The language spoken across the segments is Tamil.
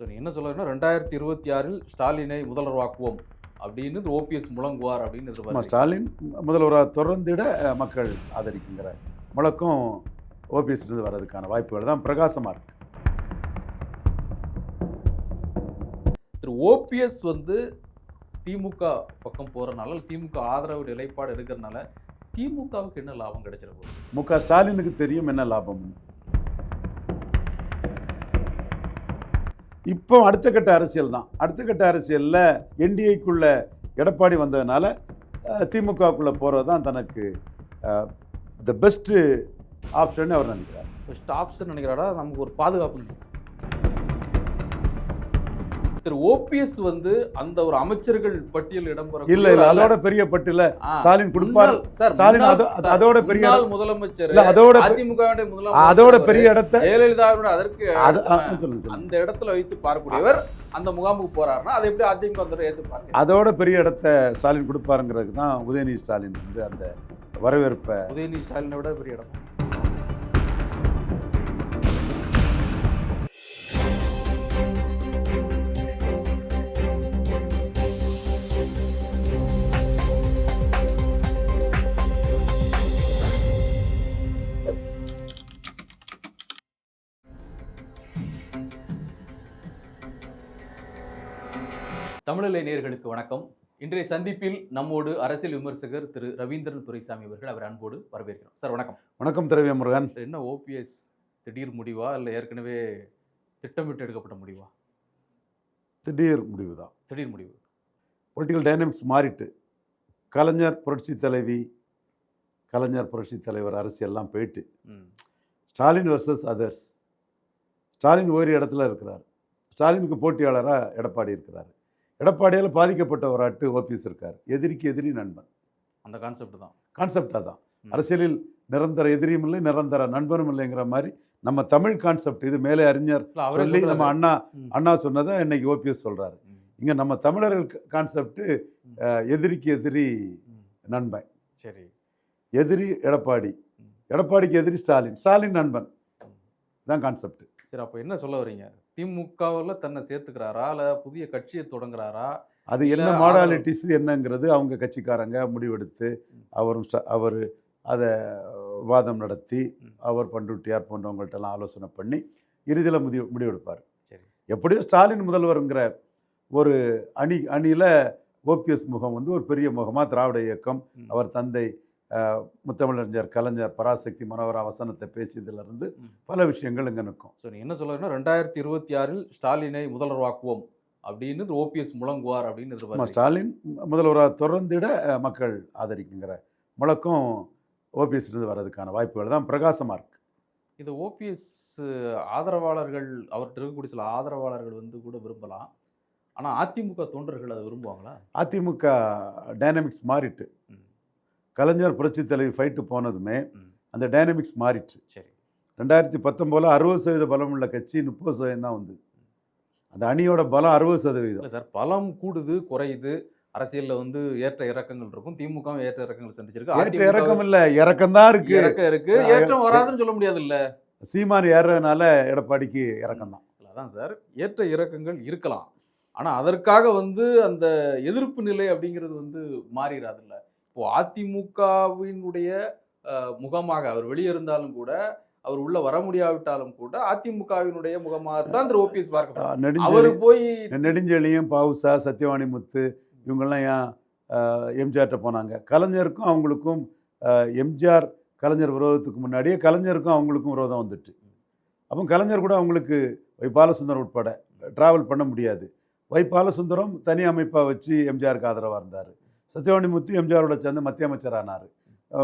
ஸோ நீ என்ன சொல்லுறீங்கன்னா ரெண்டாயிரத்தி இருபத்தி ஆறில் ஸ்டாலினை முதல்வராக்குவோம் அப்படின்னு ஓபிஎஸ் முழங்குவார் அப்படின்னு நம்ம எதிர்பார்க்கிறீங்க ஸ்டாலின் முதல்வராக தொடர்ந்திட மக்கள் ஆதரிக்குங்கிற முழக்கம் ஓபிஎஸ் இருந்து வர்றதுக்கான வாய்ப்புகள் தான் பிரகாசமாக இருக்கு. திரு ஓபிஎஸ் வந்து திமுக பக்கம் இல்ல திமுக ஆதரவு நிலைப்பாடு எடுக்கிறனால திமுகவுக்கு என்ன லாபம் கிடைச்சிட போகுது? மு க ஸ்டாலினுக்கு தெரியும் என்ன லாபம் இப்போ அடுத்த கட்ட அரசியல் தான். அடுத்த கட்ட அரசியலில் என்டிஏக்குள்ள எடப்பாடி வந்ததுனால திமுகவுக்குள்ளே போகிறது தான் தனக்கு த பெஸ்ட்டு ஆப்ஷன் அவர் நினைக்கிறார். பெஸ்ட் ஆப்ஷன் நினைக்கிறாரா? நமக்கு ஒரு பாதுகாப்பு திரு ஓபிஎஸ் வந்து அந்த ஒரு அமைச்சர்கள் பட்டியல் இடம்பெற இல்லை இல்லை அதோட பெரிய பட்டியல ஸ்டாலின் கொடுப்பார். ஸ்டாலின் அதோட பெரிய முதலமைச்சர் அதோட அதிமுக அதோட பெரிய இடத்த ஜெயலலிதாவுடைய அதற்கு அந்த இடத்துல வைத்து பார்க்கக்கூடியவர் அந்த முகாமுக்கு போறாருன்னா அதை எப்படி அதிமுக பாருங்க அதோட பெரிய இடத்த ஸ்டாலின் கொடுப்பாருங்கிறதுக்கு தான் உதயநிதி ஸ்டாலின் வந்து அந்த வரவேற்பை உதயநிதி ஸ்டாலினை விட பெரிய இடம். தமிழிலை நேயர்களுக்கு வணக்கம். இன்றைய சந்திப்பில் நம்மோடு அரசியல் விமர்சகர் திரு ரவீந்திரன் துரைசாமி அவர்கள் அவர் அன்போடு வரவேற்கிறோம். சார் வணக்கம். வணக்கம் திரவிய முருகன். என்ன ஓபிஎஸ் திடீர் முடிவா? இல்லை ஏற்கனவே திட்டமிட்டு எடுக்கப்பட்ட முடிவா? திடீர் முடிவு தான் திடீர் முடிவு. பொலிட்டிக்கல் டைனமிக்ஸ் மாறிட்டு கலைஞர் புரட்சி தலைவி கலைஞர் புரட்சி தலைவர் அரசியல்லாம் போயிட்டு ஸ்டாலின் வர்சஸ் அதர்ஸ் ஸ்டாலின் ஒரு இடத்துல இருக்கிறார். ஸ்டாலினுக்கு போட்டியாளராக எடப்பாடி இருக்கிறார். எடப்பாடியால் பாதிக்கப்பட்ட ஒரு அட்டு ஓபிஎஸ் இருக்கார் எதிரிக்கு எதிரி நண்பன் அந்த கான்செப்ட் தான் கான்செப்டாக தான். அரசியலில் நிரந்தர எதிரியும் இல்லை நிரந்தர நண்பனும் இல்லைங்கிற மாதிரி நம்ம தமிழ் கான்செப்ட் இது மேலே அறிஞர் சொல்லி நம்ம. அண்ணா. அண்ணா சொன்னதை இன்னைக்கு ஓபிஎஸ் சொல்றாரு ம். இங்க நம்ம தமிழர்கள் கான்செப்ட் எதிரிக்கு எதிரி. நண்பன் சரி எதிரி எடப்பாடி. எடப்பாடிக்கு எதிரி ஸ்டாலின் ஸ்டாலின் நண்பன். தான் கான்செப்ட் சரி அப்போ என்ன சொல்ல வரீங்க திமுகவில் தன்னை சேர்த்துக்கிறாரா இல்லை புதிய கட்சியை தொடங்குறாரா அது என்ன மாடாலிட்டிஸ் என்னங்கிறது அவங்க கட்சிக்காரங்க முடிவெடுத்து. அவரும் அவர் அதை வாதம் நடத்தி. அவர் பண்ருட்டியார் போன்றவங்கள்ட்டெல்லாம் ஆலோசனை பண்ணி இறுதியில் முடிவு முடிவெடுப்பார் சரி எப்படியோ ஸ்டாலின் முதல்வருங்கிற ஒரு அணி அணியில் ஓபிஎஸ் முகம் வந்து ஒரு பெரிய முகமாக திராவிட இயக்கம். அவர் தந்தை முத்தமிழறிஞர் கலைஞர் பராசக்தி மனோகரா வசனத்தை பேசியதிலிருந்து. பல விஷயங்கள் இங்கே நிற்கும். ஸோ நீ என்ன சொல்லுறீங்கன்னா ரெண்டாயிரத்தி இருபத்தி ஆறில் ஸ்டாலினை முதல்வராக்குவோம் அப்படின்னு ஓபிஎஸ் முழங்குவார் அப்படின்னு ஸ்டாலின் முதல்வராக தொடர்ந்திட மக்கள் ஆதரிக்குங்கிற முழக்கம் ஓபிஎஸ் இருந்து வர்றதுக்கான வாய்ப்புகள் தான் பிரகாசமாக இருக்கு. இது ஓபிஎஸ் ஆதரவாளர்கள் அவர்கிட்ட இருக்கக்கூடிய சில ஆதரவாளர்கள் வந்து கூட விரும்பலாம். ஆனா அதிமுக தொண்டர்கள் அதை விரும்புவாங்களா? அதிமுக டைனமிக்ஸ் மாறிட்டு. கலைஞர் புரட்சி தலைவி ஃபைட்டு போனதுமே. அந்த டைனமிக்ஸ் மாறிட்டு சரி. ரெண்டாயிரத்தி பத்தொம்போதில் அறுபது சதவீத பலம் உள்ள கட்சி முப்பது சதவீதம் தான் வந்து. அந்த அணியோட பலம் அறுபது சதவீதம். இல்லை சார் பலம் கூடுது குறையுது. அரசியல்ல வந்து ஏற்ற இறக்கங்கள் இருக்கும். திமுக வும் ஏற்ற இறக்கங்கள் சந்திச்சிருக்கு. ஏற்ற இறக்கம் இல்லை இறக்கம் தான் இருக்கு. இறக்கம் இருக்கு. ஏற்றம் வராதுன்னு சொல்ல முடியாது இல்ல. சீமான் ஏறுறதுனால எடப்பாடிக்கு இறக்கம் தான். அதான் சார் ஏற்ற இறக்கங்கள் இருக்கலாம். ஆனா அதற்காக வந்து அந்த எதிர்ப்பு நிலை அப்படிங்கிறது வந்து மாறிடாதுல்ல இப்போ அதிமுகவினுடைய முகமாக அவர் வெளியே இருந்தாலும் கூட அவர் உள்ள வர முடியாவிட்டாலும் கூட அதிமுகவினுடைய முகமாக தான் திரு. ஓபிஎஸ் பார்க்க அவர் போய் நெடுஞ்செழியும் பாவுசா சத்யவாணி முத்து இவங்கெல்லாம் ஏன் அஹ், எம்ஜிஆர்ட்ட போனாங்க? கலைஞருக்கும் அவங்களுக்கும் எம்ஜிஆர் கலைஞர் விரோதத்துக்கு முன்னாடியே கலைஞருக்கும் அவங்களுக்கும் விரோதம் வந்துட்டு. அப்போ கலைஞர் கூட அவங்களுக்கு வை பாலசுந்தரம் உட்பட ட்ராவல் பண்ண முடியாது. வை பாலசுந்தரம் தனி அமைப்பாக வச்சு எம்ஜிஆருக்கு ஆதரவாக இருந்தார். சத்யவாணிமுத்து எம்ஜிஆரோட சேர்ந்து மத்திய அமைச்சர் ஆனார்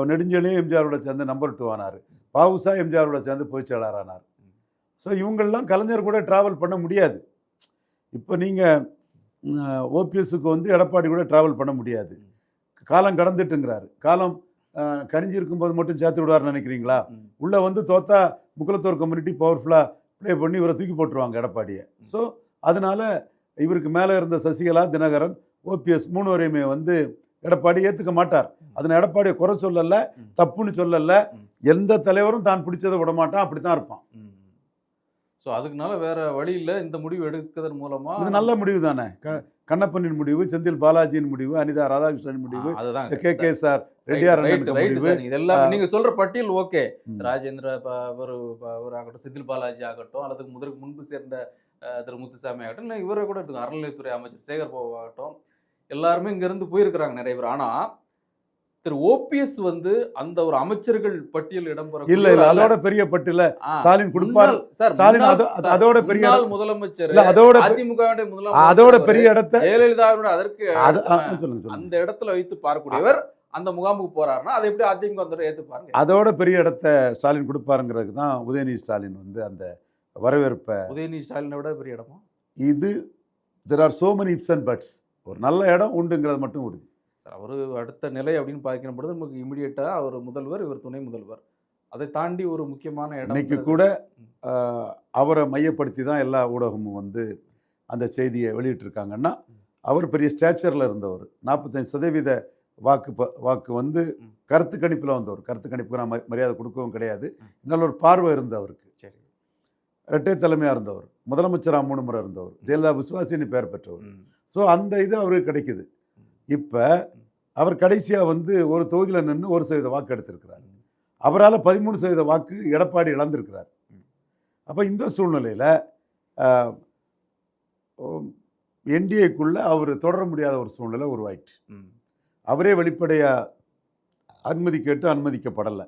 நெடுஞ்செழியும் எம்ஜிஆரோட சேர்ந்து நம்பர் டூ ஆனார். பாவுசா எம்ஜிஆரோட சேர்ந்து பொதுச் செயலாளர் ஆனார். ஸோ இவங்கள்லாம் கலைஞர் கூட ட்ராவல் பண்ண முடியாது. இப்போ நீங்கள் ஓபிஎஸ்க்கு வந்து எடப்பாடி கூட ட்ராவல் பண்ண முடியாது. காலம் கடந்துட்டுங்கிறாரு. காலம் அஹ், இருக்கும்போது மட்டும் சேர்த்து விடுவார்னு நினைக்கிறீங்களா? உள்ளே வந்து தோத்தா முக்குலத்தோர் கம்யூனிட்டி பவர்ஃபுல்லாக ப்ளே பண்ணி இவரை தூக்கி போட்டுருவாங்க எடப்பாடியை. ஸோ அதனால் இவருக்கு மேலே இருந்த சசிகலா தினகரன் ஓபிஎஸ் மூணு வரையுமே வந்து எடப்பாடி ஏற்றுக்க மாட்டார் அதனை எடப்பாடியை குறை சொல்லல. தப்புன்னு சொல்லல. எந்த தலைவரும் தான் பிடிச்சதை விட மாட்டான் அப்படி தான் இருப்பான். ஸோ அதுக்குனால வேற வழி இல்லை இந்த முடிவு எடுக்கிறதன் மூலமா இது நல்ல முடிவு தானே க கண்ணப்பனின் முடிவு செந்தில் பாலாஜியின் முடிவு அனிதா ராதாகிருஷ்ணன் முடிவு கே கே சார் ரெட்டியார் முடிவு இதெல்லாம். நீங்க சொல்ற பட்டியல் ஓகே. ராஜேந்திர ஒரு ஆகட்டும் செந்தில் பாலாஜி ஆகட்டும் அல்லது முதற்கு முன்பு சேர்ந்த திரு முத்துசாமி ஆகட்டும் இவரை கூட எடுத்துக்கோ அறநிலையத்துறை அமைச்சர் சேகர் பாபு ஆகட்டும் எல்லாருமே இங்க இருந்து போயிருக்கிறாங்க நிறைய பேர். ஆனா திரு ஓபிஎஸ் வந்து அந்த ஒரு அமைச்சர்கள் பட்டியல் இடம்பெற இல்ல இல்ல அதோட பெரிய பட்டியல ஸ்டாலின் கொடுப்பார். சார் ஸ்டாலின் அதோட பெரிய முதலமைச்சர் அதோட அதிமுக அதோட பெரிய இடத்த ஜெயலலிதாவோட அதற்கு சொல்லுங்க அந்த இடத்துல வைத்து பார்க்கக்கூடியவர் அந்த முகாமுக்கு போறாருன்னா அதை எப்படி அதிமுக வந்து ஏத்துப்பாருங்க அதோட பெரிய இடத்த ஸ்டாலின் கொடுப்பாருங்கிறதுக்கு தான் உதயநிதி ஸ்டாலின் வந்து அந்த வரவேற்பை உதயநிதி ஸ்டாலினை விட பெரிய இடமா? இது there are so many ifs and buts ஒரு நல்ல இடம் உண்டுங்கிறது மட்டும் உறுதி. சார் அவர் அடுத்த நிலை அப்படின்னு பார்க்கிற பொழுது நமக்கு இமிடியேட்டா அவர் முதல்வர் இவர் துணை முதல்வர். அதை தாண்டி ஒரு முக்கியமான இடம் இன்னைக்கு கூட அவரை மையப்படுத்தி தான் எல்லா ஊடகமும் வந்து அந்த செய்தியை வெளியிட்டிருக்காங்கன்னா அவர் பெரிய ஸ்டேச்சரில் இருந்தவர். நாற்பத்தஞ்சு சதவீத வாக்கு ப- வாக்கு வந்து. கருத்து கணிப்பில் வந்தவர். கருத்து கணிப்புக்கு நான் மரி- மரியாதை கொடுக்கவும் கிடையாது. நல்ல ஒரு பார்வை இருந்தவருக்கு. சரி. இரட்டை தலைமையாக இருந்தவர். முதலமைச்சராக மூணு முறை இருந்தவர். ஜெயலலிதா விசுவாசின்னு பெயர் பெற்றவர். ஸோ அந்த இது அவருக்கு கிடைக்குது. இப்போ அவர் கடைசியாக வந்து ஒரு தொகுதியில் நின்று ஒரு சதவீத வாக்கு எடுத்திருக்கிறார். அவரால் பதிமூணு சதவீத வாக்கு எடப்பாடி இழந்திருக்கிறார். அப்போ இந்த சூழ்நிலையில் என்டிஏக்குள்ளே அவர் தொடர முடியாத ஒரு சூழ்நிலை உருவாயிற்று. ம். அவரே வெளிப்படையாக அனுமதி கேட்டு அனுமதிக்கப்படலை.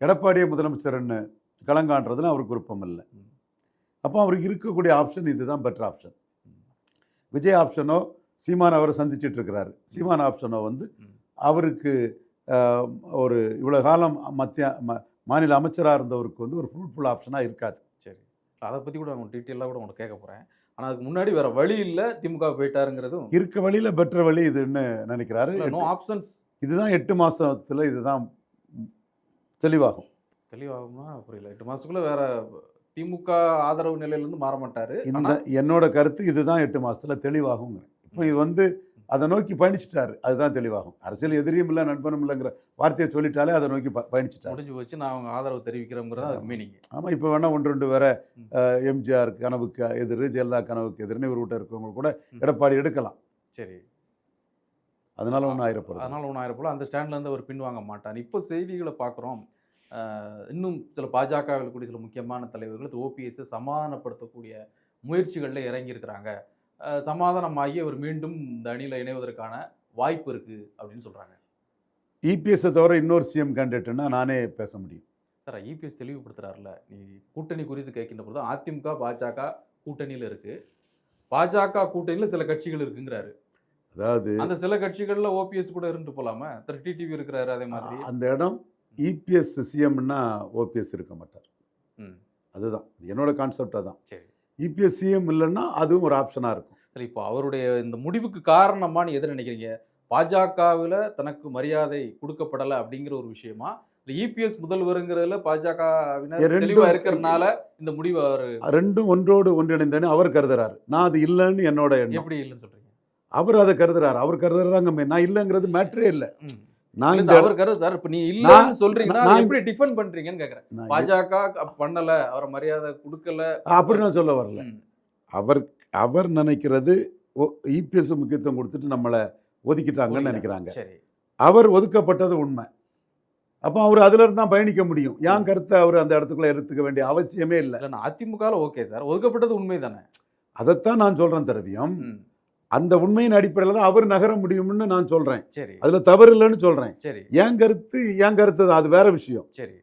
எடப்பாடியை முதலமைச்சர்னு களங்கான்றதுல அவருக்கு விருப்பம் இல்லை. அப்போ அவருக்கு இருக்கக்கூடிய ஆப்ஷன் இதுதான் பெட்டர் ஆப்ஷன். விஜய் ஆப்ஷனோ சீமான் அவரை சந்திச்சிட்டு இருக்கிறாரு சீமான் ஆப்ஷனோ வந்து. அவருக்கு ஒரு இவ்வளோ காலம் மத்திய மாநில அமைச்சராக இருந்தவருக்கு வந்து ஒரு ஃப்ரூட்ஃபுல் ஆப்ஷனாக இருக்காது. சரி. அதை பத்தி கூட அவங்க டீட்டெயிலாக கூட உங்களுக்கு கேட்க போறேன். ஆனா அதுக்கு முன்னாடி வேற வழி இல்ல திமுக போயிட்டாருங்கிறதும். இருக்க வழியில் பெட்டர் வழி இதுன்னு நினைக்கிறாரு. நோ ஆப்ஷன்ஸ் இதுதான் எட்டு மாசத்துல இதுதான் தெளிவாகும். தெளிவாகுமா புரியல. எட்டு மாசத்துக்குள்ள வேற திமுக ஆதரவு நிலையில இருந்து மாற மாட்டாரு. இந்த என்னோட கருத்து இதுதான் எட்டு மாசத்துல தெளிவாகுங்கிறேன் இப்போ இது வந்து அதை நோக்கி பயணிச்சிட்டாரு. அதுதான் தெளிவாகும். அரசியல் எதிரியும் இல்லை நண்பனும் இல்லைங்கிற வார்த்தையை சொல்லிட்டாலே அதை நோக்கி பயணிச்சிட்டாரு. முடிஞ்சு போச்சு. நான் அவங்க ஆதரவு தெரிவிக்கிறோங்கிறது மீனிங் ஆமாம் இப்போ வேணா ஒன்று ரெண்டு வேற எம்ஜிஆர் கனவுக்கு எதிர் ஜெயலலிதா கனவுக்கு எதிர்னு இவர் விட்ட இருக்கவங்க கூட. எடப்பாடி எடுக்கலாம். சரி. அதனால ஒன்றும் ஆயிரப்படுது அதனால ஒன்றும் ஆயிரம் போல அந்த ஸ்டாண்ட்ல இருந்து அவர் பின்வாங்க மாட்டார். இப்போ செய்திகளை பார்க்குறோம் இன்னும் சில பாஜகவில் கூடிய சில முக்கியமான தலைவர்கள் ஓபிஎஸ் சமாதானப்படுத்தக்கூடிய முயற்சிகளில் இறங்கியிருக்கிறாங்க. சமாதானமாகி அவர் மீண்டும் இந்த அணியில் இணைவதற்கான வாய்ப்பு இருக்கு அப்படின்னு சொல்றாங்க. இபிஎஸ்ஸை தவிர இன்னொரு சிஎம் கேண்டிடேட்னா நானே பேச முடியும். சார் இபிஎஸ் தெளிவுபடுத்துறாருல நீ கூட்டணி குறித்து கேட்கின்ற பொழுது அதிமுக பாஜக கூட்டணியில் இருக்கு. பாஜக கூட்டணியில் சில கட்சிகள் இருக்குங்கிறாரு. அதாவது அந்த சில கட்சிகள்ல ஓபிஎஸ் கூட இருந்து போலாமா? திரு டிடிவி இருக்கிறாரு அதே மாதிரி. அந்த இடம் இபிஎஸ் சிஎம்னா ஓபிஎஸ் இருக்க மாட்டார். அதுதான். என்னோட கான்செப்ட் அதான். சரி. இபிஎஸ் சிஎம் இல்லைன்னா அதுவும் ஒரு ஆப்ஷனாக இருக்கும். சரி இப்போ அவருடைய இந்த முடிவுக்கு காரணமான்னு எதை நினைக்கிறீங்க? பாஜகவில் தனக்கு மரியாதை கொடுக்கப்படலை அப்படிங்கிற ஒரு விஷயமா? இபிஎஸ் முதல்வருங்கிறதுல பாஜகவினர் ரெண்டும் தெளிவா இருக்கிறதுனால இந்த முடிவு அவர் ரெண்டும் ஒன்றோடு ஒன்றிணைந்தேன்னு அவர் கருதுறாரு. நான் அது இல்லைன்னு என்னோட எப்படி இல்லைன்னு சொல்றீங்க? அவர் அதை கருதுறாரு. அவர் கருதுறதாங்க. நான் இல்லைங்கிறது மேட்டரே இல்லை. நான் இந்த அவர் கருத்து சார் இப்ப நீ இல்லன்னு சொல்றீங்கன்னா எப்படி டிஃபன் பண்றீங்கன்னு கேக்குறேன். பாஜக பண்ணல அவரை மரியாதை கொடுக்கல. அப்படி நான் சொல்ல வரல. அவர் அவர் நினைக்கிறது இபிஎஸ் முக்கியத்துவம் கொடுத்துட்டு நம்மளை ஒதுக்கிட்டாங்கன்னு. நினைக்கிறாங்க. சரி. அவர் ஒதுக்கப்பட்டது உண்மை. அப்போ அவர் அதுல இருந்து தான் பயணிக்க முடியும். என் கருத்தை அவர் அந்த இடத்துக்குள்ள எடுத்துக்க வேண்டிய அவசியமே இல்லை. அதிமுகல ஓகே சார். ஒதுக்கப்பட்டது உண்மைதானே? அதைத்தான் நான் சொல்றேன் திரவியம். அந்த உண்மையின் அடிப்படையில் தான் அவர் நகர முடியும்னு நான் சொல்றேன் சரி அதுல தவறு இல்லைன்னு சொல்றேன் சரி என் கருத்து என் கருத்து அது வேற விஷயம் சரி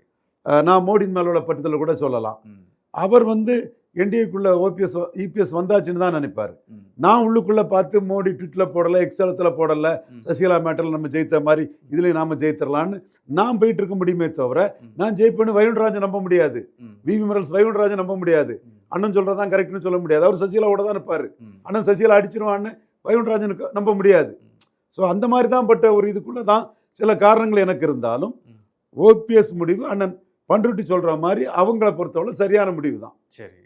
நான் மோடியின் மேல உள்ள பட்டத்தில் கூட சொல்லலாம். அவர் வந்து என்டிஏக்குள்ள ஓபிஎஸ் இபிஎஸ் வந்தாச்சுன்னு தான் நினைப்பாரு. நான் உள்ளுக்குள்ள பார்த்து மோடி ட்விட்டில் போடல எக்ஸலத்தில் போடல. சசிகலா மேட்டரில் நம்ம ஜெயித்த மாதிரி இதுலயும் நாம ஜெயித்திரலான்னு நான் போயிட்டு இருக்க முடியுமே தவிர. நான் ஜெயிப்பேன்னு வைகுண்டராஜன் நம்ப முடியாது. வி விமரல்ஸ் வைகுண்டராஜன் நம்ப முடியாது. அண்ணன் சொல்றதான் கரெக்ட்னு சொல்ல முடியாது. அவர் சசிகலாவோட தான் இருப்பாரு. அண்ணன் சசிகலா அடிச்சிருவான்னு வைகுண்டராஜனுக்கு நம்ப முடியாது. ஸோ அந்த மாதிரி தான் பட்ட ஒரு இதுக்குள்ள தான் சில காரணங்கள் எனக்கு இருந்தாலும். ஓபிஎஸ் முடிவு அண்ணன் பண்ருட்டி சொல்ற மாதிரி அவங்கள பொறுத்தவரை சரியான முடிவு தான் சரி.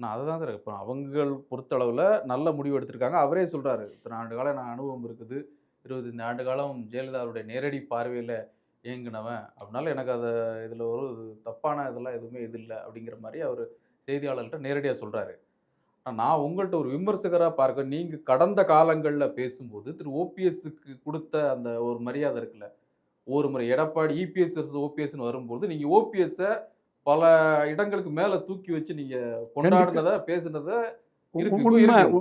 நான் அதை தான் சார் இப்போ அவங்க பொறுத்தளவில் நல்ல முடிவு எடுத்திருக்காங்க. அவரே சொல்கிறாரு இத்தனை ஆண்டு காலம் நான் அனுபவம் இருக்குது. இருபத்தைந்து ஆண்டு காலம் ஜெயலலிதாவுடைய நேரடி பார்வையில் இயங்கினவன். அப்படினால எனக்கு அதை இதில் ஒரு தப்பான இதெல்லாம் எதுவுமே இது இல்லை அப்படிங்கிற மாதிரி அவர் செய்தியாளர்கிட்ட நேரடியாக சொல்றாரு. ஆனா, நான் உங்கள்கிட்ட ஒரு விமர்சகரா பார்க்க நீங்க கடந்த காலங்களில் பேசும்போது திரு. ஓபிஎஸ்க்கு கொடுத்த அந்த ஒரு மரியாதை இருக்குல்ல ஒரு முறை எடப்பாடி இபிஎஸ் வர்சஸ் ஓபிஎஸ்னு வரும்போது நீங்க ஓபிஎஸ்ஸை பல இடங்களுக்கு மேல தூக்கி வச்சு நீங்க கொண்டாடினத பேசுனத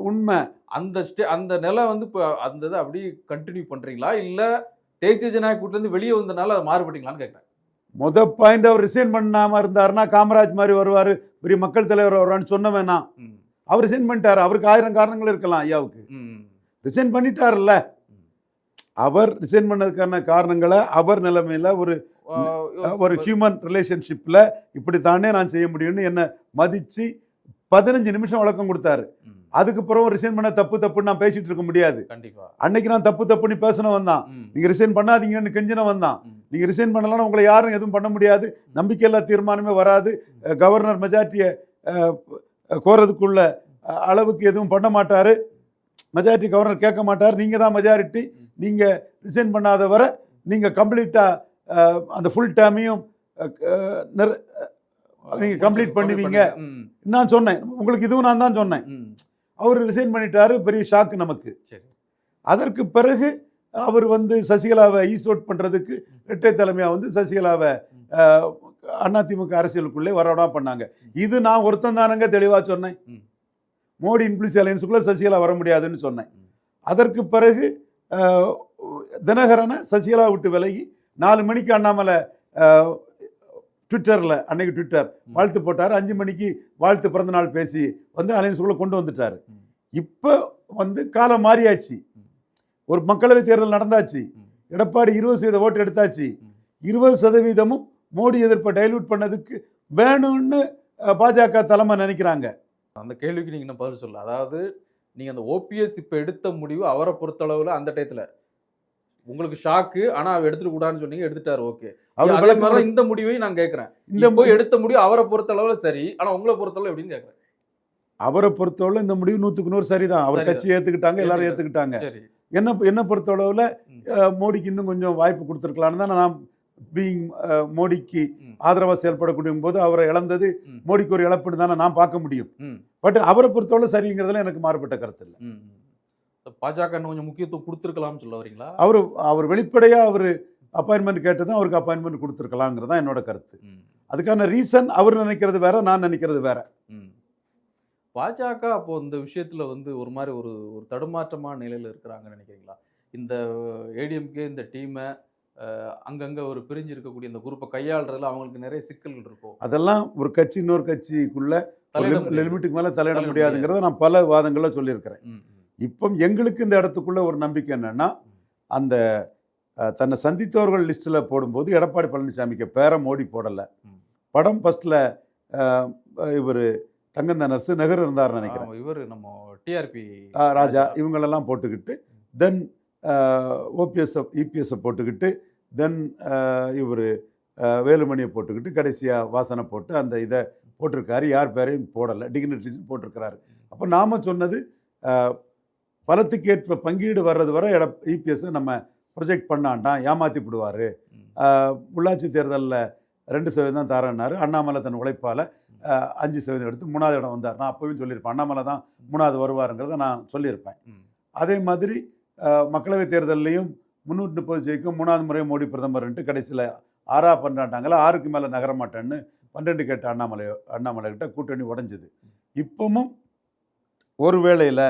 உண்மை அந்த ஸ்டே அந்த நிலை வந்து இப்போ அந்த இதை அப்படியே கண்டினியூ பண்றீங்களா? இல்ல தேசிய ஜனநாயக கூட்டிலேருந்து வெளியே வந்தனால அதை மாறுபட்டீங்களான்னு கேட்குறேன். முத பாயிண்ட் அவர் ரிசைன் பண்ணாம இருந்தாருன்னா காமராஜ் மாதிரி வருவார் பெரிய மக்கள் தலைவர் வருவான்னு சொன்னவன் நான் ம். அவர் ரிசைன் பண்ணிட்டாரு. அவருக்கு ஆயிரம் காரணங்கள் இருக்கலாம் ஐயாவுக்கு. ரிசைன் பண்ணிட்டாருல்ல. அவர் ரிசைன் பண்ணதுக்கான காரணங்களை அவர் நிலைமையில ஒரு ஒரு ஹியூமன் ரிலேஷன்ஷிப்ல இப்படித்தானே நான் செய்ய முடியும்னு என்னை மதிச்சு பதினஞ்சு நிமிஷம் விளக்கம் கொடுத்தாரு. ம், அதுக்கு பிறகு ரிசைன் பண்ண தப்பு தப்புன்னு நான் பேசிட்டு இருக்க முடியாது. அன்னைக்கு நான் தப்பு தப்புன்னு பேசினவன் தான். நீங்க ரிசைன் பண்ணாதீங்கன்னு கெஞ்சினவன் தான். ம், நீங்க ரிசைன் பண்ணலன்னா உங்களை யாரும் எதுவும் பண்ண முடியாது. நம்பிக்கையில்லா தீர்மானமே வராது. கவர்னர் மெஜாரிட்டியை கோரதுக்குள்ள அளவுக்கு எதுவும் பண்ண மாட்டாரு. மெஜாரிட்டி கவர்னர் கேட்க மாட்டார். நீங்க தான் மெஜாரிட்டி நீங்க ரிசைன் பண்ணாத வரை நீங்க கம்ப்ளீட்டா அந்த ஃபுல் டேமையும் நீங்க complete பண்ணுவீங்க. நான் சொன்னேன். உங்களுக்கு இதுவும் நான் தான் சொன்னேன். அவர் ரிசைன் பண்ணிட்டாரு. பெரிய ஷாக்கு நமக்கு. சரி. அதற்கு பிறகு அவர் வந்து சசிகலாவை ஈஸ் அவுட் பண்ணுறதுக்கு இரட்டை தலைமையாக வந்து சசிகலாவை அதிமுக அரசியலுக்குள்ளே வரவிடாம பண்ணாங்க. இது நான் ஒருத்தன் தானங்க தெளிவாக சொன்னேன். மோடி இன்ஃப்ளூஸ் அலையன்ஸுக்குள்ளே சசிகலா வர முடியாதுன்னு சொன்னேன். அதற்கு பிறகு தினகரனை சசிகலா விட்டு விலகி நாலு மணிக்கு அண்ணாமலை ட்விட்டரில் அன்னைக்கு ட்விட்டர் வாழ்த்து போட்டார். அஞ்சு மணிக்கு வாழ்த்து பிறந்த நாள் பேசி வந்து அலையன்ஸுக்குள்ளே கொண்டு வந்துட்டார். இப்போ வந்து காலம் மாறியாச்சு. ஒரு மக்களவை தேர்தல் நடந்தாச்சு. எடப்பாடி இருபது சதவீத ஓட்டு எடுத்தாச்சு. இருபது சதவீதமும் மோடி எதிர்ப்பை டைல்யூட் பண்ணதுக்கு வேணும்னு பாஜக தலைமை நினைக்கிறாங்க. அந்த கேள்விக்கு நீங்க என்ன பதில் சொல்ல அதாவது நீங்க அந்த ஓபிஎஸ் இப்ப எடுத்த முடிவு அவரை பொறுத்தளவுல அந்த டயத்துல. உங்களுக்கு ஷாக்கு ஆனா அவர் எடுத்துட்டு கூடாதுன்னு சொன்னீங்க எடுத்துட்டாரு ஓகே அவர் அதே விளக்கம் மாதிரி இந்த முடிவையும் நான் கேட்கறேன். இந்த போய் எடுத்த முடிவு அவரை பொறுத்தளவுல சரி ஆனா உங்களை பொறுத்தளவு எப்படின்னு கேட்கறேன். அவரை பொறுத்தவரை இந்த முடிவு நூற்றுக்கு நூறு சரிதான். அவர். கட்சி ஏற்றுக்கிட்டாங்க எல்லாரும் ஏற்றுக்கிட்டாங்க சரி. என்ன என்ன பொறுத்தளவில். மோடிக்கு இன்னும் கொஞ்சம் வாய்ப்பு கொடுத்துருக்கலான்னு தான் நான் பீயிங் மோடிக்கு. ஆதரவாக செயல்படக்கூடிய போது அவரை இழந்தது. மோடிக்கு ஒரு இழப்புன்னு தானே நான் பார்க்க முடியும் பட் அவரை பொறுத்தவரை சரிங்கிறதுல எனக்கு மாறுபட்ட கருத்து இல்லை. பாஜக கொஞ்சம் முக்கியத்துவம் கொடுத்துருக்கலாம்னு சொல்ல வரீங்களா அவர் அவர் வெளிப்படையாக அவர் அப்பாயின்மெண்ட் கேட்டதும் அவருக்கு அப்பாயின்மெண்ட் கொடுத்துருக்கலாங்கிறது தான் என்னோட கருத்து அதுக்கான ரீசன் அவர் நினைக்கிறது வேற நான் நினைக்கிறது வேற. பாஜக அப்போ இந்த விஷயத்துல வந்து ஒரு மாதிரி ஒரு ஒரு தடுமாற்றமான நிலையில இருக்கிறாங்கன்னு நினைக்கிறீங்களா? இந்த ஏடிஎம்கே இந்த டீமை அங்கங்க ஒரு பிரிஞ்சு இருக்கக்கூடிய இந்த குரூப்பை கையாளுறதுல அவங்களுக்கு நிறைய சிக்கல்கள் இருக்கும் அதெல்லாம் ஒரு கட்சி இன்னொரு கட்சிக்குள்ள. லிமிட்டுக்கு மேலே தலையிட முடியாதுங்கிறத நான் பல வாதங்களில் சொல்லியிருக்கிறேன். இப்போ எங்களுக்கு இந்த இடத்துக்குள்ள ஒரு நம்பிக்கை என்னன்னா அந்த தன்னை சந்தித்தவர்கள் லிஸ்ட்டில் போடும்போது எடப்பாடி பழனிசாமிக்கு பேரை மோடி போடலை. படம் ஃபஸ்ட்டில் இவர் தங்கந்த நர்ஸு நகர் இருந்தார்னு நினைக்கிறேன். இவரு நம்ம டிஆர்பி ராஜா இவங்களெல்லாம் போட்டுக்கிட்டு தென் ஓபிஎஸ் இபிஎஸ்ஸை போட்டுக்கிட்டு தென் இவர் வேலுமணியை போட்டுக்கிட்டு கடைசியாக வாசனை போட்டு அந்த இதை போட்டிருக்காரு. யார் பேரையும் போடலை டிக்னிட்டரிஸ் போட்டிருக்கிறாரு. அப்போ நாம சொன்னது அஹ், பலத்துக்கு ஏற்ப பங்கீடு வர்றது வரை எட இபிஎஸ்ஸை நம்ம ப்ரொஜெக்ட் பண்ணாண்டாம் ஏமாற்றி விடுவார். உள்ளாட்சி தேர்தலில் ரெண்டு சதவீதம் தான் தரேன்னாரு. அண்ணாமலை தன் உழைப்பால் அஞ்சு சதவீதம் எடுத்து மூணாவது இடம் வந்தார். நான் அப்போவே சொல்லியிருப்பேன். அண்ணாமலை தான் மூணாவது வருவாருங்கிறத நான் சொல்லியிருப்பேன். அதே மாதிரி மக்களவைத் தேர்தல்லையும் முந்நூற்றி முப்பது ஜெயிக்கும் மூணாவது முறை மோடி பிரதமர்ன்ட்டு கடைசியில் ஆறா பன்னெண்டாங்களா ஆறுக்கு மேலே நகர மாட்டேன்னு பன்னெண்டு கேட்ட அண்ணாமலை அண்ணாமலை கிட்ட கூட்டணி உடைஞ்சுது. இப்பவும் ஒரு வேளையில்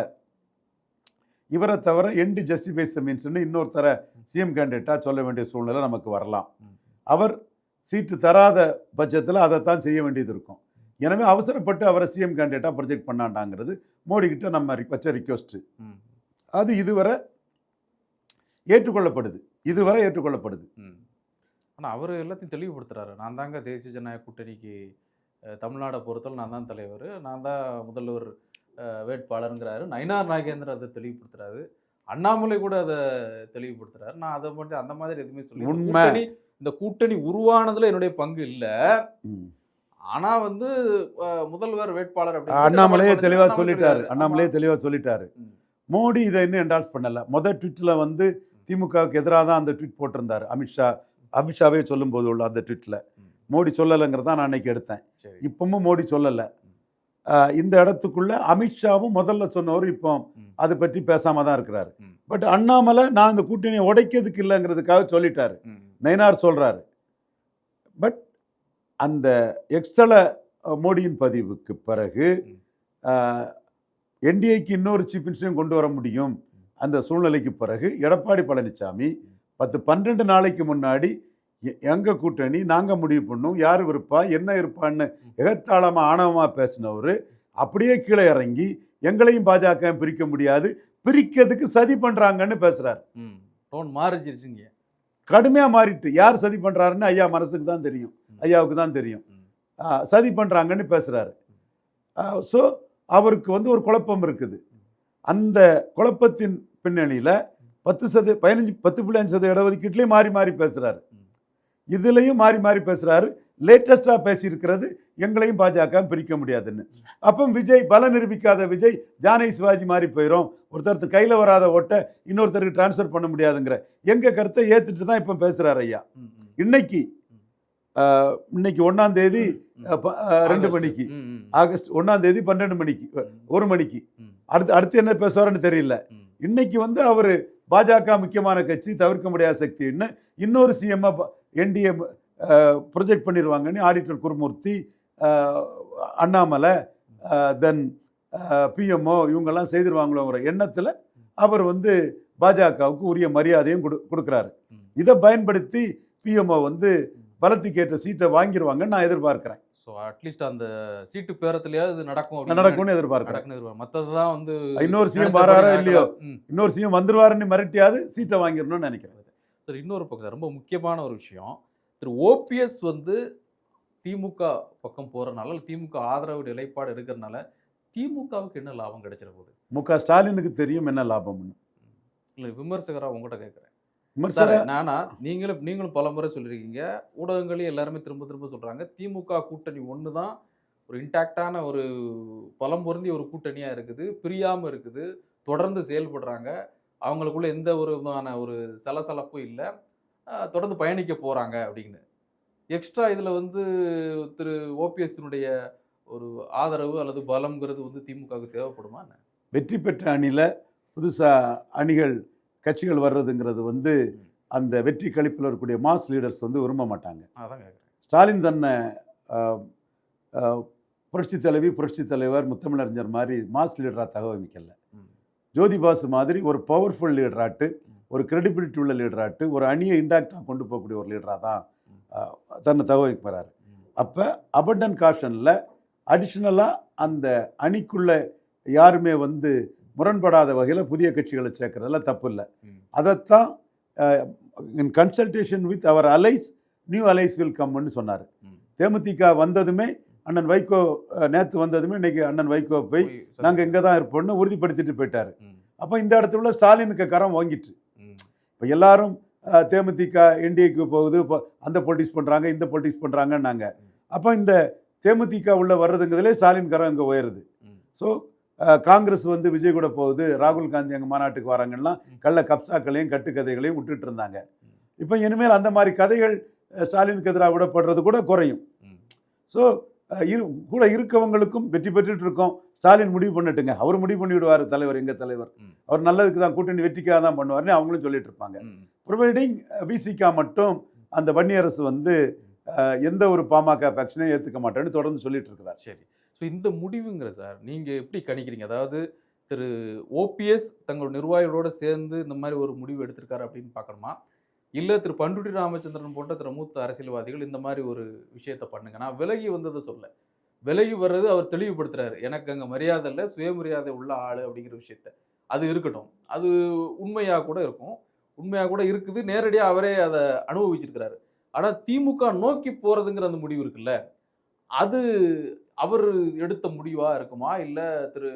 இவரை தவிர எண்டு ஜஸ்டிஃபைஸ் மீன்ஸ்னு இன்னொருத்தர சிஎம் கேண்டிடேட்டாக சொல்ல வேண்டிய சூழ்நிலை நமக்கு வரலாம். அவர் சீட்டு தராத பட்சத்தில் அதைத்தான் செய்ய வேண்டியது இருக்கும். எனவே அவசரப்பட்டு அவரை சிஎம் கேண்டிடேட்டாக ப்ரொஜெக்ட் பண்ணாண்டாங்கிறது. மோடி கிட்ட நம்ம வச்ச ரிக்வஸ்ட்டு அது இதுவரை ஏற்றுக்கொள்ளப்படுது. இதுவரை ஏற்றுக்கொள்ளப்படுது. ஆனா அவர் எல்லாத்தையும் தெளிவுபடுத்துறாரு. நான் தாங்க தேசிய ஜனநாயக கூட்டணிக்கு தமிழ்நாடை பொறுத்தவரை நான் தான் தலைவர். நான் தான் முதல்வர் வேட்பாளருங்கிறாரு. நயினார் நாகேந்திரன் அதை தெளிவுபடுத்துறாரு. அண்ணாமலை கூட அதை தெளிவுபடுத்துறாரு. நான் அதை மட்டும் அந்த மாதிரி எதுவுமே சொல்லி உண்மை. இந்த கூட்டணி உருவானதுல என்னுடைய பங்கு இல்ல. ம். ஆனா வந்து முதல்வர் வேட்பாளர் அண்ணாமலையே தெளிவாக சொல்லிட்டாரு. அண்ணாமலையே. தெளிவாக சொல்லிட்டாரு. மோடி இதை இன்னும் என்டால்ஸ் பண்ணல மொதல் ட்விட்டில் வந்து திமுகவுக்கு எதிராக தான் அந்த ட்வீட் போட்டிருந்தார் அமித்ஷா அமித்ஷாவே சொல்லும்போது உள்ள அந்த ட்வீட்டில். மோடி சொல்லலைங்கிறத நான் அன்னைக்கு எடுத்தேன் இப்பவும் மோடி சொல்லலை இந்த இடத்துக்குள்ள அமித்ஷாவும் முதல்ல சொன்னவர் இப்போ. அதை பற்றி பேசாம தான் இருக்கிறாரு. பட் அண்ணாமலை நான் இந்த கூட்டணியை உடைக்கிறதுக்கு இல்லைங்கிறதுக்காக சொல்லிட்டாரு. நயினார் சொல்றாரு பட் அந்த எக்ஸ்தல மோடியின் பதிவுக்கு பிறகு. என்டிஏக்கு இன்னொரு சீஃப் மினிஸ்டரையும் கொண்டு வர முடியும். அந்த சூழ்நிலைக்கு பிறகு எடப்பாடி பழனிசாமி பத்து பன்னெண்டு நாளைக்கு முன்னாடி எ- எங்க கூட்டணி நாங்க முடிவு பண்ணோம் யார் இருப்பா என்ன இருப்பான்னு எகத்தாளமா ஆணவமா பேசினவர் அப்படியே கீழே இறங்கி எங்களையும் பாஜக பிரிக்க முடியாது பிரிக்கிறதுக்கு சதி பண்றாங்கன்னு பேசுறாரு. ம். டோன் மாறிச்சிருச்சுங்க. கடுமையா மாறிட்டு யார் சதி பண்றாருன்னு ஐயா மனசுக்கு தான் தெரியும். ஐயாவுக்கு தான் தெரியும். சதி பண்றாங்கன்னு பேசுறாரு. ஸோ அவருக்கு வந்து ஒரு குழப்பம் இருக்குது. அந்த குழப்பத்தின் பின்னணியில பத்து சத பதினஞ்சு பத்து புள்ளி அஞ்சு சதவீத இடஒதுக்கீட்டுலேயும் மாறி மாறி பேசுறாரு. ம். இதுலயும் மாறி மாறி பேசுறாரு. லேட்டஸ்டா பேசியிருக்கிறது எங்களையும் பாஜக பிரிக்க முடியாதுன்னு அப்போ விஜய் பல நிரூபிக்காத விஜய் ஜானை சிவாஜி மாதிரி போயிடும் ஒருத்தருக்கு கையில் வராத ஓட்டை இன்னொருத்தருக்கு டிரான்ஸ்ஃபர் பண்ண முடியாதுங்கிற எங்க கருத்தை ஏத்துட்டு தான் இப்போ பேசுறாரு ஐயா. இன்னைக்கு இன்னைக்கு ஒன்னாம் தேதி ரெண்டு. மணிக்கு. ஆகஸ்ட் ஒன்னாம் தேதி பன்னெண்டு மணிக்கு. ஒரு மணிக்கு. அடுத்து அடுத்து என்ன பேசுவாருன்னு தெரியல. இன்னைக்கு வந்து அவர் பாஜக முக்கியமான கட்சி தவிர்க்க முடியாத சக்தின்னு இன்னொரு CM NDA project பண்ணிடுவாங்கன்னு auditor Gurumurthy Annamalai then PMO இவங்கெல்லாம் செய்திருவாங்களோங்கிற எண்ணத்தில் அவர் வந்து பாஜகவுக்கு உரிய மரியாதையும் கொடு கொடுக்குறாரு. இதை பயன்படுத்தி பிஎம்ஓ வந்து பலத்துக்கு ஏற்ற சீட்டை வாங்கிடுவாங்கன்னு நான் எதிர்பார்க்கிறேன் ஸோ அட்லீஸ்ட் அந்த சீட்டு பேரத்துலயாவது இது நடக்கும் நடக்கும்னு எதிர்பார்க்கிறேன் எதிர்பார்க்கிறேன். மத்ததுதான் வந்து இன்னொரு சிஎம் வராரோ. இல்லையோ. இன்னொரு சிஎம் வந்துருவாருன்னு மிரட்டியாவது சீட்டை வாங்கிடணும்னு நினைக்கிறேன் சரி இன்னொரு பக்கம் ரொம்ப முக்கியமான ஒரு விஷயம் திரு ஓபிஎஸ் வந்து திமுக பக்கம் போறனால இல்ல திமுக ஆதரவு நிலைப்பாடு எடுக்கிறனால திமுகவுக்கு என்ன லாபம் கிடைச்சிட போகுது? மு க ஸ்டாலினுக்கு தெரியும் என்ன லாபம்னு. இல்ல விமர்சகரா உங்ககிட்ட கேட்கிறேன் விமர்சன சார் நானா நீங்களும் நீங்களும் பல முறை சொல்லியிருக்கீங்க ஊடகங்களையும் எல்லாருமே திரும்ப திரும்ப சொல்றாங்க. திமுக கூட்டணி ஒன்று தான் ஒரு இன்டாக்டான ஒரு பலம் பொருந்திய ஒரு கூட்டணியா இருக்குது. பிரியாம இருக்குது. தொடர்ந்து செயல்படுறாங்க. அவங்களுக்குள்ள எந்த ஒரு விதமான ஒரு சலசலப்பும் இல்லை. தொடர்ந்து பயணிக்க போறாங்க அப்படின்னு. எக்ஸ்ட்ரா இதுல வந்து திரு ஓபிஎஸ்னுடைய ஒரு ஆதரவு அல்லது பலம்ங்கிறது வந்து திமுகவுக்கு தேவைப்படுமா என்ன? வெற்றி பெற்ற அணியில் புதுசாக அணிகள் கட்சிகள் வர்றதுங்கிறது வந்து அந்த வெற்றி கழிப்பில் இருக்கக்கூடிய மாஸ் லீடர்ஸ் வந்து விரும்ப மாட்டாங்க. ஸ்டாலின் தன்னை புரட்சி தலைவி புரட்சி தலைவர் முத்தமிழறிஞர் மாதிரி மாஸ் லீடராக தகவமிக்கல. ம். ஜோதி பாசு மாதிரி ஒரு பவர்ஃபுல் லீடராட்டு ஒரு கிரெடிபிலிட்டி உள்ள லீடராட்டு ஒரு அணியை இன்டாக்டாக கொண்டு போகக்கூடிய ஒரு லீடராக தான் தன்னை தகவமிக்கிறாரு ம். அப்போ அபண்டன் காஷனில் அடிஷ்னலாக அந்த அணிக்குள்ள யாருமே வந்து முரண்படாத வகையில் புதிய கட்சிகளை சேர்க்கறதுல தப்பு இல்லை. அதைத்தான் in consultation with our allies new allies will கம்னு சொன்னார். தேமுதிக வந்ததுமே அண்ணன் வைகோ நேற்று வந்ததுமே இன்னைக்கு அண்ணன் வைகோ போய் நாங்கள் இங்கே தான் இருப்போம்னு உறுதிப்படுத்திட்டு போயிட்டார். அப்போ இந்த இடத்துல ஸ்டாலினுக்கு கரம் வாங்கிட்டு. இப்போ எல்லாரும் தேமுதிக என்டிஏக்கு போகுது இப்போ அந்த பொலிட்டிக்ஸ் பண்ணுறாங்க இந்த பொலிட்டிக்ஸ் பண்ணுறாங்கன்னாங்க அப்போ இந்த தேமுதிக உள்ள வர்றதுங்கிறதுலே ஸ்டாலின் கரம் இங்கே உயருது. ஸோ காங்கிரஸ் வந்து விஜய் கூட போகுது ராகுல் காந்தி அங்கே மாநாட்டுக்கு வராங்கன்னா கள்ள கப்சாக்களையும் கட்டுக்கதைகளையும் விட்டுட்டு இருந்தாங்க இப்போ இனிமேல் அந்த மாதிரி கதைகள் ஸ்டாலினுக்கு எதிராக விடப்படுறது கூட குறையும். ஸோ இரு கூட இருக்கவங்களுக்கும் வெற்றி பெற்றுட்டு இருக்கோம். ஸ்டாலின் முடிவு பண்ணட்டுங்க. அவர் முடிவு பண்ணி விடுவார் தலைவர் எங்கள் தலைவர். அவர் நல்லதுக்கு தான் கூட்டணி வெற்றிக்காக தான் பண்ணுவார்னு அவங்களும் சொல்லிட்டு இருப்பாங்க. ப்ரொவைடிங் விசிகா மட்டும் அந்த வன்னியரசு வந்து அஹ், எந்த ஒரு பாமக ஃபேக்ஷனையும் ஏற்றுக்க மாட்டேன்னு தொடர்ந்து சொல்லிட்டு இருக்கிறார். சரி. ஸோ இந்த முடிவுங்கிற சார் நீங்க எப்படி கணிக்கிறீங்க? அதாவது திரு ஓபிஎஸ் தங்கள் நிர்வாகிகளோட சேர்ந்து இந்த மாதிரி ஒரு முடிவு எடுத்திருக்காரு அப்படின்னு பார்க்கணுமா? இல்ல திரு பண்டுட்டி ராமச்சந்திரன் போன்ற திரு மூத்த அரசியல்வாதிகள் இந்த மாதிரி ஒரு விஷயத்த பண்ணுங்க. நான் விலகி வந்ததை சொல்ல. விலகி வர்றது அவர் தெளிவுபடுத்துறாரு. எனக்கு அங்கே மரியாதை இல்லை சுயமரியாதை உள்ள ஆள் அப்படிங்கிற விஷயத்த. அது இருக்கட்டும். அது உண்மையாக கூட இருக்கும். உண்மையாக கூட இருக்குது. நேரடியாக அவரே அதை அனுபவிச்சிருக்கிறாரு. ஆனால் திமுக நோக்கி போகிறதுங்கிற அந்த முடிவு இருக்குல்ல? அது அவர் எடுத்த முடிவாக இருக்குமா? இல்லை திரு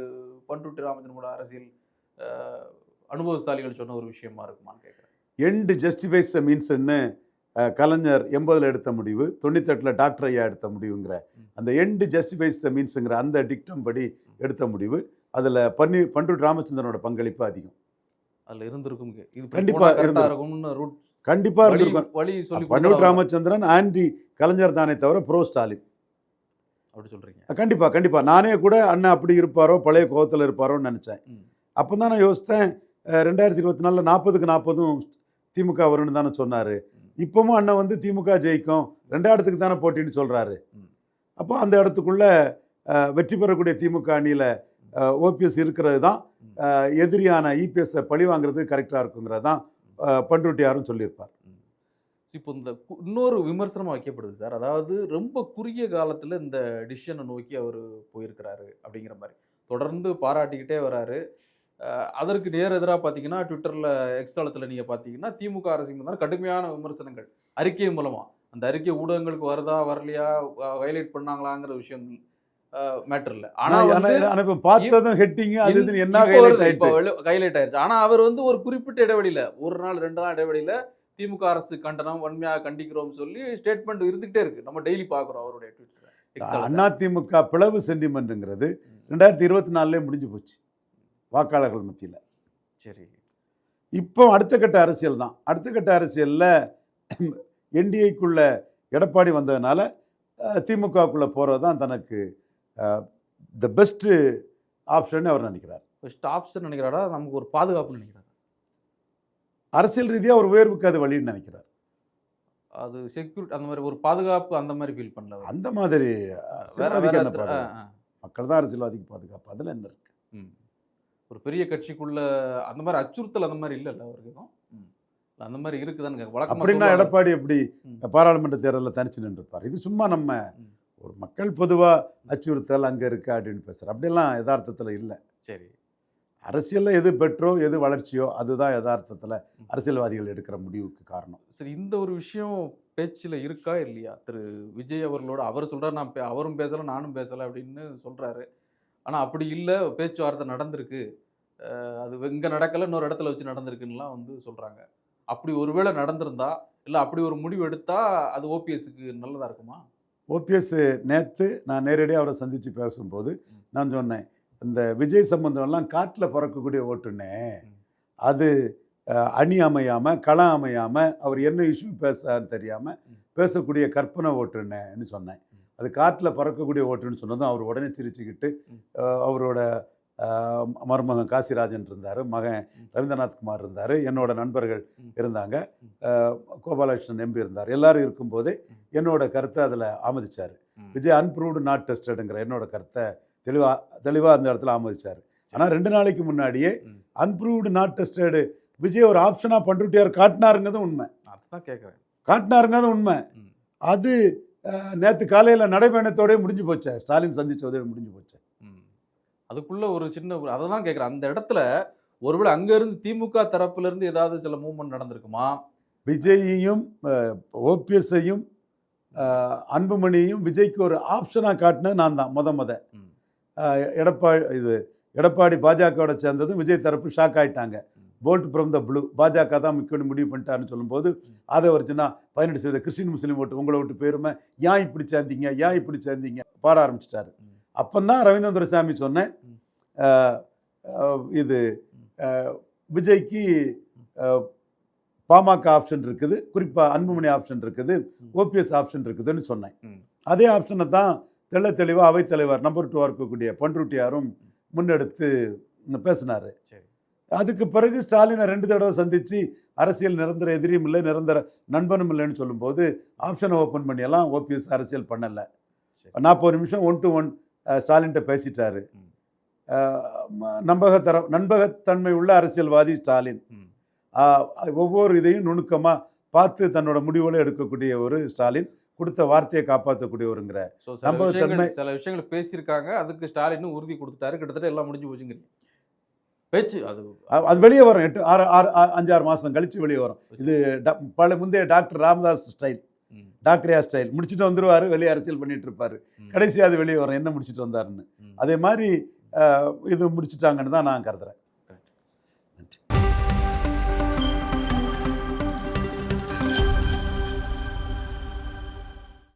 பண்ருட்டி ராமச்சந்திரனோட அரசியல் அனுபவசாலிகள் சொன்ன ஒரு விஷயமா இருக்குமான்னு கேட்குறேன் எண்டு ஜஸ்டிஃபைஸ் த மீன்ஸ்ன்னு கலைஞர் எண்பதில் எடுத்த முடிவு தொண்ணூத்தெட்டில் டாக்டர் ஐயா எடுத்த முடிவுங்கிற அந்த எண்டு ஜஸ்டிஃபைஸ் த மீன்ஸுங்கிற அந்த டிக்டம் படி எடுத்த முடிவு. அதில் பன்னி பண்ருட்டி ராமச்சந்திரனோட பங்களிப்பு அதிகம். அதுல இருந்திருக்கும். இது கண்டிப்பா கண்டிப்பா கரெக்டா இருந்திருக்கும். இருக்கும்னு ரூட் கண்டிப்பாக இருந்திருக்கும். வழி சொல்லி கொடுத்தா ராமச்சந்திரன் ஆண்டி கலைஞர் தானே தவிர ப்ரோ ஸ்டாலின் அப்படி சொல்றீங்க. கண்டிப்பாக கண்டிப்பாக நானே கூட அண்ணன் அப்படி இருப்பாரோ பழைய கோவத்தில் இருப்பாரோன்னு நினச்சேன். அப்போ தான் நான் யோசித்தேன் ரெண்டாயிரத்தி இருபத்தி நாலில் நாற்பதுக்கு நாற்பதும் திமுக வரும்னு தானே சொன்னார். இப்போவும் அண்ணன் வந்து திமுக ஜெயிக்கும். ரெண்டாயிரத்துக்கு தானே போட்டின்னு சொல்கிறாரு. அப்போ அந்த இடத்துக்குள்ள வெற்றி பெறக்கூடிய திமுக அணியில் ஓபிஎஸ் இருக்கிறது தான் எதிரியான இபிஎஸ்ஸை பழி வாங்குறது கரெக்டாக இருக்குங்கிறது தான் பண்ருட்டியாரும் சொல்லியிருப்பார். இப்போ இந்த இன்னொரு விமர்சனமா வைக்கப்படுது சார். அதாவது ரொம்ப குறுகிய காலத்துல இந்த டிசிஷனை நோக்கி அவர் போயிருக்கிறாரு அப்படிங்கிற மாதிரி. தொடர்ந்து பாராட்டிக்கிட்டே வராரு. அதற்கு நேர் எதிராக பார்த்தீங்கன்னா ட்விட்டரில் எக்ஸ்தலத்தில் நீங்கள் பார்த்தீங்கன்னா திமுக அரசின் மீதான கடுமையான விமர்சனங்கள். அறிக்கை மூலமா. அந்த அறிக்கை ஊடகங்களுக்கு வருதா வரலையா ஹைலைட் பண்ணாங்களாங்கிற விஷயம் மேட்டர் இல்லை. ஆனால் வந்து ஆனால் இப்போ பார்த்ததும் ஹெட்டிங் அது இன்- இதுன்னு என்ன இப்போ highlight வருது, இப்போ ஆயிட்டு வெளி- highlight ஆயிருச்சு. ஆனா அவர் வந்து ஒரு குறிப்பிட்ட இடைவெளியில ஒரு நாள் ரெண்டு நாள் இடைவெளியில திமுக அரசு கண்டனம் வன்மையாக கண்டிக்கிறோம் சொல்லி ஸ்டேட்மெண்ட் இருந்துகிட்டே இருக்கு. நம்ம டெய்லி பாக்குறோம் அவருடைய ட்விட்டர் அதிமுக பிளவு சென்டிமெண்ட்டுங்கிறது ரெண்டாயிரத்தி இருபத்தி நாலுலேயே முடிஞ்சு போச்சு. வாக்காளர்கள் மத்தியில். சரி. இப்போ அடுத்த கட்ட அரசியல் தான். அடுத்த கட்ட அரசியலில் என்டிஏக்குள்ள எடப்பாடி வந்ததுனால அஹ், திமுகவுக்குள்ள போகிறது தான் தனக்கு த பெஸ்ட்டு ஆப்ஷன் அவர் நினைக்கிறார். ஃபர்ஸ்ட் ஆப்ஷன் நினைக்கிறாரா? நமக்கு ஒரு பாதுகாப்புன்னு நினைக்கிறாரு? அரசியல் ரீதியாக ஒரு உயர்வுக்கு அது வழின்னு நினைக்கிறார். அது செக்யூரிட்டி அந்த மாதிரி ஒரு பாதுகாப்பு அந்த மாதிரி ஃபீல் பண்ணல. அந்த மாதிரி. மக்கள் தான் அரசியல்வாதிக்கு பாதுகாப்பு. அதில் என்ன இருக்கு? ம். ஒரு பெரிய கட்சிக்குள்ள அந்த மாதிரி அச்சுறுத்தல் அந்த மாதிரி இல்லைல்ல அவருக்கு எதுவும். அந்த மாதிரி இருக்குதான்னு வழக்கமா அப்படின்னா. எடப்பாடி எப்படி. பாராளுமன்ற தேர்தலில் தனிச்சு நின்றுப்பார்? இது சும்மா நம்ம. ஒரு மக்கள் பொதுவாக அச்சுறுத்தல் அங்கே இருக்கு அப்படின்னு பேசுகிற அப்படியெல்லாம் யதார்த்தத்தில் இல்லை. சரி. அரசியலில் எது பெற்றோ எது வளர்ச்சியோ அதுதான் யதார்த்தத்தில் அரசியல்வாதிகள் எடுக்கிற முடிவுக்கு காரணம். சரி இந்த ஒரு விஷயம் பேச்சில் இருக்கா இல்லையா? திரு. விஜய் அவர்களோட அவர் சொல்றாரு நான் பே- அவரும் பேசல நானும் பேசல அப்படின்னு சொல்றாரு. ஆனா அப்படி இல்லை பேச்சுவார்த்தை நடந்திருக்கு அது இங்க நடக்கல இன்னொரு இடத்துல வச்சு நடந்திருக்குன்னுலாம் வந்து சொல்றாங்க அப்படி ஒருவேளை நடந்திருந்தா இல்ல அப்படி ஒரு முடிவு எடுத்தா அது ஓபிஎஸ்க்கு நல்லதா இருக்குமா ஓபிஎஸ் நேற்று நான் நேரடியாக அவரை சந்தித்து பேசும்போது நான் சொன்னேன் இந்த விஜய் சம்பந்தம்லாம் காட்டில் பறக்கக்கூடிய ஓட்டுனே ம். அது அணி அமையாமல் களம் அமையாமல் அவர் என்ன இஷ்யூ பேசான்னு தெரியாமல். பேசக்கூடிய கற்பனை ஓட்டுனேன்னு சொன்னேன். அது காட்டில் பறக்கக்கூடிய ஓட்டுன்னு சொன்னதும் அவர் உடனே சிரிச்சுக்கிட்டு அவரோட மருமகன் காசிராஜன் இருந்தார் மகன். ரவீந்திரநாத் குமார் இருந்தார் என்னோட நண்பர்கள். இருந்தாங்க கோபாலகிருஷ்ணன் எம்பி இருந்தார் எல்லாரும் இருக்கும்போதே. என்னோட கருத்தை அதில் ஆமதிச்சார். விஜய் அன்ப்ரூவ்டு நாட் டெஸ்டடுங்கிற என்னோட கருத்தை தெளிவாக தெளிவாக அந்த இடத்துல ஆமதிச்சார் ஆனால் ரெண்டு நாளைக்கு முன்னாடியே. அன்ப்ரூவ்டு நாட் டெஸ்டடு விஜய் ஒரு ஆப்ஷனாக பண்ருட்டியார் காட்டினாருங்கிறது உண்மை அதுதான் கேட்குறேன் காட்டினாருங்கிறது உண்மை. அது நேற்று காலையில் நடைபயணத்தோடய முடிஞ்சு போச்சே. ஸ்டாலின் சந்திச்சதோடய முடிஞ்சு போச்சு. அதுக்குள்ள ஒரு சின்ன ஒரு அதை தான் கேட்குறேன் அந்த இடத்துல ஒருவேளை அங்க இருந்து திமுக தரப்புல இருந்து ஏதாவது சில மூவ்மெண்ட் நடந்திருக்குமா? விஜயையும் ஓபிஎஸ்ஸையும் அன்புமணியையும் விஜய்க்கு ஒரு ஆப்ஷனாக காட்டினது நான் தான் முத முத. எடப்பாடி இது எடப்பாடி பாஜகவோட சேர்ந்ததும் விஜய் தரப்பு ஷாக் ஆயிட்டாங்க. ம். போல்ட் ஃப்ரம் த ப்ளூ பாஜக தான் முக்கிய முடிவு பண்ணிட்டாருன்னு சொல்லும்போது அதை வரைச்சுன்னா பதினெட்டு சதவீத கிறிஸ்டின் முஸ்லீம் ஓட்டு உங்களை விட்டு பேருமே ஏன் இப்படி சேர்ந்தீங்க? ஏன் இப்படி சேர்ந்தீங்க? பாட ஆரம்பிச்சிட்டாரு. அப்போ அப்பந்தான் ரவீந்திர சாமி சொன்னேன் இது விஜய்க்கு பாமக ஆப்ஷன் இருக்குது. குறிப்பாக அன்புமணி ஆப்ஷன் இருக்குது. ஓபிஎஸ் ஆப்ஷன் இருக்குதுன்னு சொன்னேன். அதே ஆப்ஷனை தான் தெள்ள தெளிவாக அவைத்தலைவர் நம்பர் டூவாக இருக்கக்கூடிய பண்ருட்டியாரும் முன்னெடுத்து பேசினார். சரி. அதுக்கு பிறகு ஸ்டாலினை ரெண்டு தடவை சந்தித்து அரசியல் நிரந்தர எதிரியும் இல்லை நிரந்தர நண்பனும் இல்லைன்னு சொல்லும்போது ஆப்ஷனை ஓப்பன் பண்ணியெல்லாம் ஓபிஎஸ் அரசியல் பண்ணலை. நாற்பது நிமிஷம் ஒன் டு ஒன் ஸ்டாலின்ட்ட பேசிட்டாரு. நம்பகத்தர நண்பகத்தன்மை உள்ள அரசியல்வாதி ஸ்டாலின். ஒவ்வொரு இதையும் நுணுக்கமாக பார்த்து தன்னோட முடிவுகளை எடுக்கக்கூடிய ஒரு ஸ்டாலின் கொடுத்த வார்த்தையை காப்பாற்றக்கூடியவருங்கிற நம்பகத்தன்மை- சில விஷயங்கள் பேசியிருக்காங்க அதுக்கு ஸ்டாலின் உறுதி கொடுத்துட்டாரு கிட்டத்தட்ட எல்லாம் முடிஞ்சு போச்சுங்கிறீங்க. பேச்சு அது அது வெளியே வரும். எட்டு ஆறு ஆறு ஆ- அஞ்சாறு மாதம் கழித்து வெளியே வரும். இது பல முந்தைய டாக்டர் ராமதாஸ் ஸ்டைல். டாக்டரியா ஸ்டைல். முடிச்சுட்டு வந்துருவாரு வெளியே அரசியல் பண்ணிட்டு இருப்பாரு. ம். கடைசியாக அது வெளியே வரும். என்ன முடிச்சுட்டு வந்தாருன்னு. அதே மாதிரி இது முடிச்சிட்டாங்கன்னு தான் நான் கருதுறேன்.